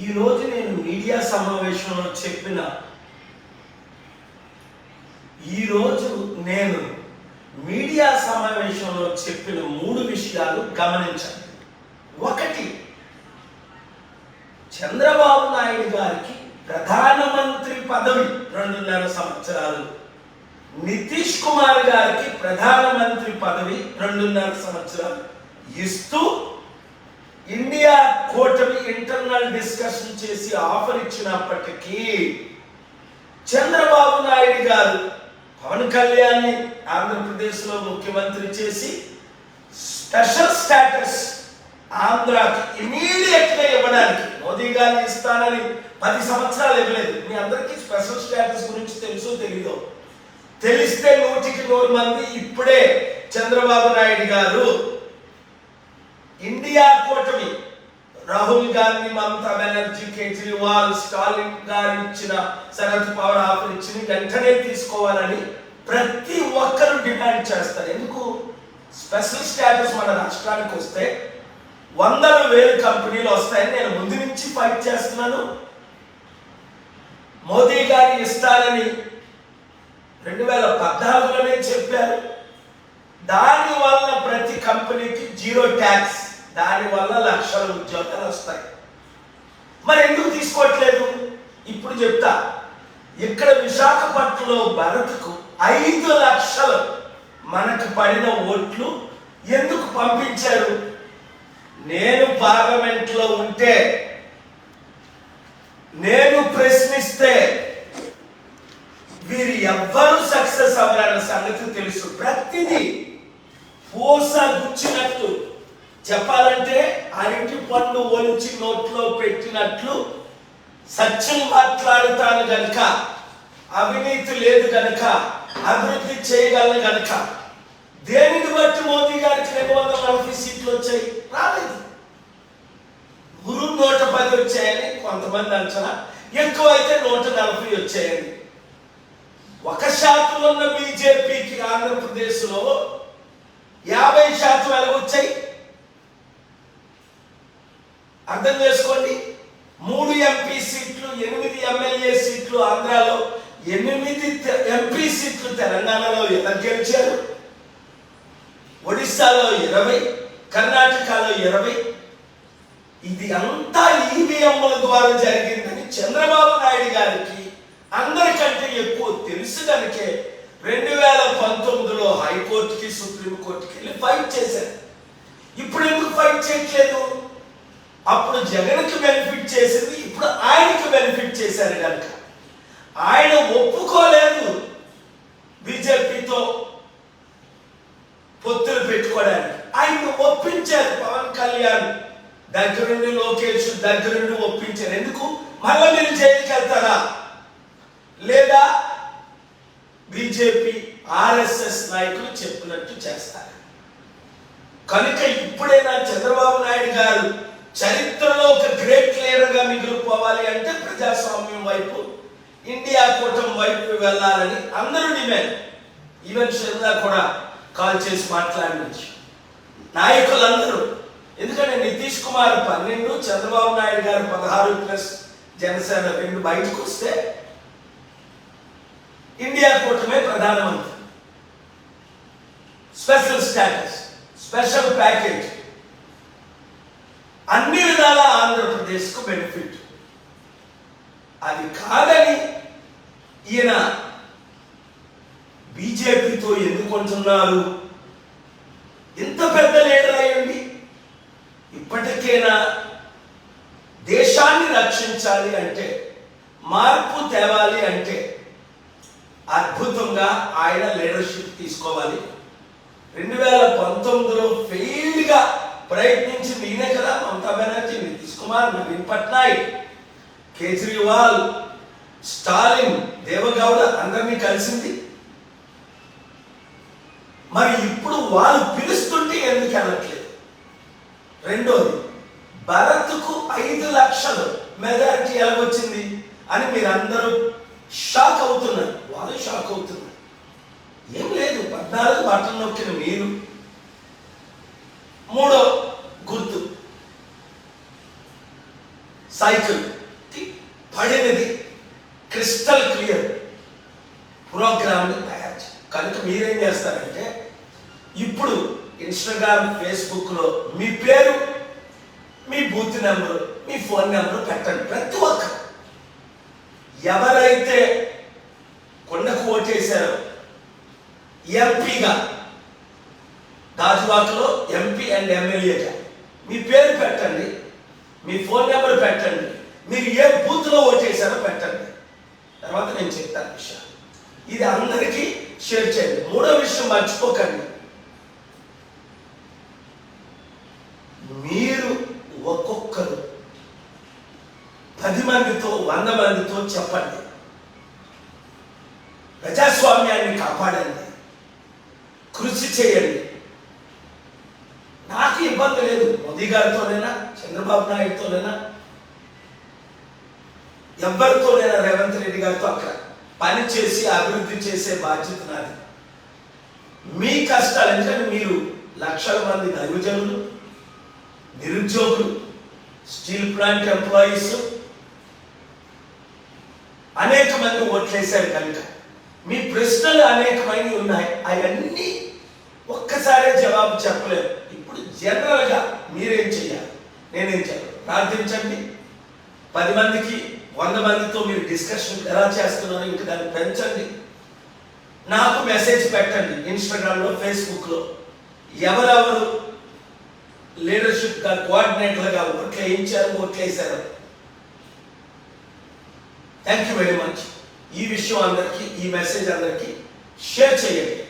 ఈరోజు నేను మీడియా సమావేశంలో చెప్పిన ఈరోజు నేను మీడియా సమావేశంలో చెప్పిన మూడు విషయాలు గమనించండి. ఒకటి చంద్రబాబు నాయుడు గారికి ప్రధానమంత్రి పదవి రెండున్నర సంవత్సరాలు. నితీష్ కుమార్ గారికి ప్రధానమంత్రి పదవి రెండున్నర సంవత్సరాలు. ఇస్తూ ఇండియా కూటమి ఇంటర్నల్ డిస్కషన్ చేసి ఆఫర్ ఇచ్చినప్పటికీ చంద్రబాబు నాయుడు గారు పవన్ కళ్యాణ్ ఆంధ్రప్రదేశ్లో ముఖ్యమంత్రి చేసి స్పెషల్ స్టేటస్ ఆంధ్రాకి ఇమీడియట్గా ఇవ్వడానికి మోదీ గారిని ఇస్తానని పది సంవత్సరాలు ఇవ్వలేదు. మీ అందరికీ స్పెషల్ స్టేటస్ గురించి తెలుసో తెలీదో? తెలిస్తే నూటికి నూరు మంది ఇప్పుడే చంద్రబాబు నాయుడు గారు ఇండియా కూటమి రాహుల్ గాంధీ మమతా బెనర్జీ కేజ్రీవాల్ స్టాలిన్ గారు ఇచ్చిన శరద్ పవర్ ఆఫర్ ఇచ్చిన వెంటనే తీసుకోవాలని ప్రతి ఒక్కరు డిమాండ్ చేస్తారు. ఎందుకు? స్పెషల్ స్టేటస్ మన రాష్ట్రానికి వస్తే వందల వేలు కంపెనీలు వస్తాయని నేను ముందు నుంచి ఫైట్ చేస్తున్నాను. మోదీ గారి ఇస్తానని రెండు వేల పద్నాలుగులోనే చెప్పారు దానివల్ల ప్రతి కంపెనీకి జీరో ట్యాక్స్. దానివల్ల లక్షల ఉద్యోగాలు వస్తాయి. మరి ఎందుకు తీసుకోవట్లేదు? ఇప్పుడు చెప్తా. ఇక్కడ విశాఖపట్నంలో భరత్కు ఐదు లక్షలు మనకు పడిన ఓట్లు ఎందుకు పంపించారు? నేను పార్లమెంట్లో ఉంటే నేను ప్రశ్నిస్తే వీరు ఎవ్వరు సక్సెస్ అవ్వాలన్న సంగతి తెలుసు. ప్రతిదీ పూస గుచ్చినట్టు చెప్పాలంటే అరటి పండు ఒలిచి నోట్లో పెట్టినట్లు సత్యం మాట్లాడుతాను గనుక అవినీతి లేదు గనుక అభివృద్ధి చేయగలను గనుక. దేనిని బట్టి మోదీ గారికి రెండు వందల నలభై సీట్లు వచ్చాయి? రాలేదు. గురు నూట పది వచ్చాయని కొంతమంది అంచనా. ఎక్కువ అయితే నూట నలభై వచ్చాయని. ఒక శాతం ఉన్న బీజేపీకి ఆంధ్రప్రదేశ్లో యాభై శాతం ఎలాగొచ్చాయి అర్థం చేసుకోండి. మూడు ఎంపీ సీట్లు ఎనిమిది ఎమ్మెల్యే సీట్లు ఆంధ్రాలో ఎనిమిది తె- ఎంపీ సీట్లు తెలంగాణలో ఎలా గెలిచారు? ఒడిశాలో ఇరవై కర్ణాటకలో ఇరవై. ఇది అంతా ఈవీఎంల ద్వారా జరిగిందని చంద్రబాబు నాయుడు గారికి అందరికంటే ఎక్కువ తెలుసు కనుకే రెండు వేల పంతొమ్మిదిలో హైకోర్టుకి సుప్రీంకోర్టుకి వెళ్ళి ఫైట్ చేశారు. ఇప్పుడు ఎందుకు ఫైట్ చేయట్లేదు? అప్పుడు జగన్కి బెనిఫిట్ చేసింది ఇప్పుడు ఆయనకి బెనిఫిట్ చేశారు కనుక. ఆయన ఒప్పుకోలేదు బీజేపీతో పొత్తులు పెట్టుకోవడానికి. ఆయన ఒప్పించారు పవన్ కళ్యాణ్. దగ్గరుండి లోకేష్ దగ్గరుండి ఒప్పించారు. ఎందుకు? మళ్ళీ మీరు జైలుకి వెళ్తారా లేదా బీజేపీ ఆర్ఎస్ఎస్ నాయకులు చెప్పినట్టు చేస్తారు. కనుక ఇప్పుడైనా చంద్రబాబు నాయుడు గారు చరిత్రలో ఒక గ్రేట్ లీడర్గా మిగిలిపోవాలి అంటే ప్రజాస్వామ్యం వైపు ఇండియా కూటమి వైపు వెళ్ళాలని అందరూ డిమాండ్. ఈవెన్ శర్మ కూడా కాల్ చేసి మాట్లాడినచ్చు నాయకులందరూ ఎందుకంటే నితీష్ కుమార్ పన్నెండు చంద్రబాబు నాయుడు గారు పదహారు ప్లస్ జనసేన రెండు బయటకు వస్తే ఇండియా కూటమే ప్రధానమంత్రి. స్పెషల్ స్టాటస్ స్పెషల్ ప్యాకేజ్ అన్ని విధాల ఆంధ్రప్రదేశ్కు బెనిఫిట్ అది కాదని ఈయన బీజేపీతో ఎందుకుంటున్నారు ఇంత పెద్ద లీడర్ అయ్యండి. ఇప్పటికైనా దేశాన్ని రక్షించాలి అంటే మార్పు తేవాలి అంటే అద్భుతంగా ఆయన లీడర్షిప్ తీసుకోవాలి. రెండు వేల పంతొమ్మిదిలో ఫెయిల్గా ప్రయత్నించింది ఈయనే కదా మమతా బెనర్జీ నితీష్ కుమార్ నవీన్ పట్నాయక్ కేజ్రీవాల్ స్టాలిన్ దేవగౌడ అందరినీ కలిసింది. మరి ఇప్పుడు వాళ్ళు పిలుస్తుంటే ఎందుకు అనట్లేదు? రెండోది భరత్కు ఐదు లక్షలు మెజారిటీ ఎలాగొచ్చింది అని మీరందరూ షాక్ అవుతున్నారు. వాళ్ళు షాక్ అవుతున్నారు. ఏం లేదు పద్నాలుగు బట్టలు నొక్కిన మీరు. మూడో గుర్తు. సైకిల్. పడినది క్రిస్టల్ క్లియర్. ప్రోగ్రామ్ని తయారు చేయాలి కనుక మీరేం చేస్తారంటే ఇప్పుడు ఇన్స్టాగ్రామ్ ఫేస్బుక్లో మీ పేరు మీ బూత్ నెంబరు మీ ఫోన్ నెంబర్ పెట్టండి. ప్రతి ఒక్కరు ఎవరైతే కొండకు ఓటేశారో ఎంపీగా గాజువాకలో ఎంపీ అండ్ ఎమ్మెల్యేగా మీ పేరు పెట్టండి మీ ఫోన్ నెంబర్ పెట్టండి మీరు ఏ బూత్లో వచ్చేసారో పెట్టండి. తర్వాత నేను చెప్తాను విషయం. ఇది అందరికీ షేర్ చేయండి. మూడో విషయం మర్చిపోకండి. మీరు ఒక్కొక్కరు పది మందితో వంద మందితో చెప్పండి. ప్రజాస్వామ్యాన్ని కాపాడండి. కృషి చేయండి నాకు ఇబ్బంది లేదు మోదీ గారితోనైనా చంద్రబాబు నాయుడుతోనైనా ఎవరితోనైనా రేవంత్ రెడ్డి గారితో అక్కడ పని చేసి అభివృద్ధి చేసే బాధ్యత నాది. మీ కష్టాలు ఎందుకంటే మీరు లక్షల మంది దైవజనులు నిరుద్యోగులు స్టీల్ ప్లాంట్ ఎంప్లాయీస్ అనేక మంది ఓట్లేశారు కనుక మీ ప్రశ్నలు అనేకమైనవి ఉన్నాయి. అవన్నీ ఒక్కసారే జవాబు చెప్పలేము ఇప్పుడు జనరల్గా మీరేం చేయాలి నేనేం చేయాలి ప్రార్థించండి. పది మందికి వంద మందితో మీరు డిస్కషన్ ఎలా చేస్తున్నారో ఇంకా దాన్ని పెంచండి. నాకు మెసేజ్ పెట్టండి ఇన్స్టాగ్రామ్లో ఫేస్బుక్లో ఎవరెవరు లీడర్షిప్గా కోఆర్డినేటర్గా ఓట్లు వేయించారు ఓట్లు వేసారు థ్యాంక్ యూ వెరీ మచ్ ఈ విషయం అందరికీ ఈ మెసేజ్ అందరికీ షేర్ చేయండి.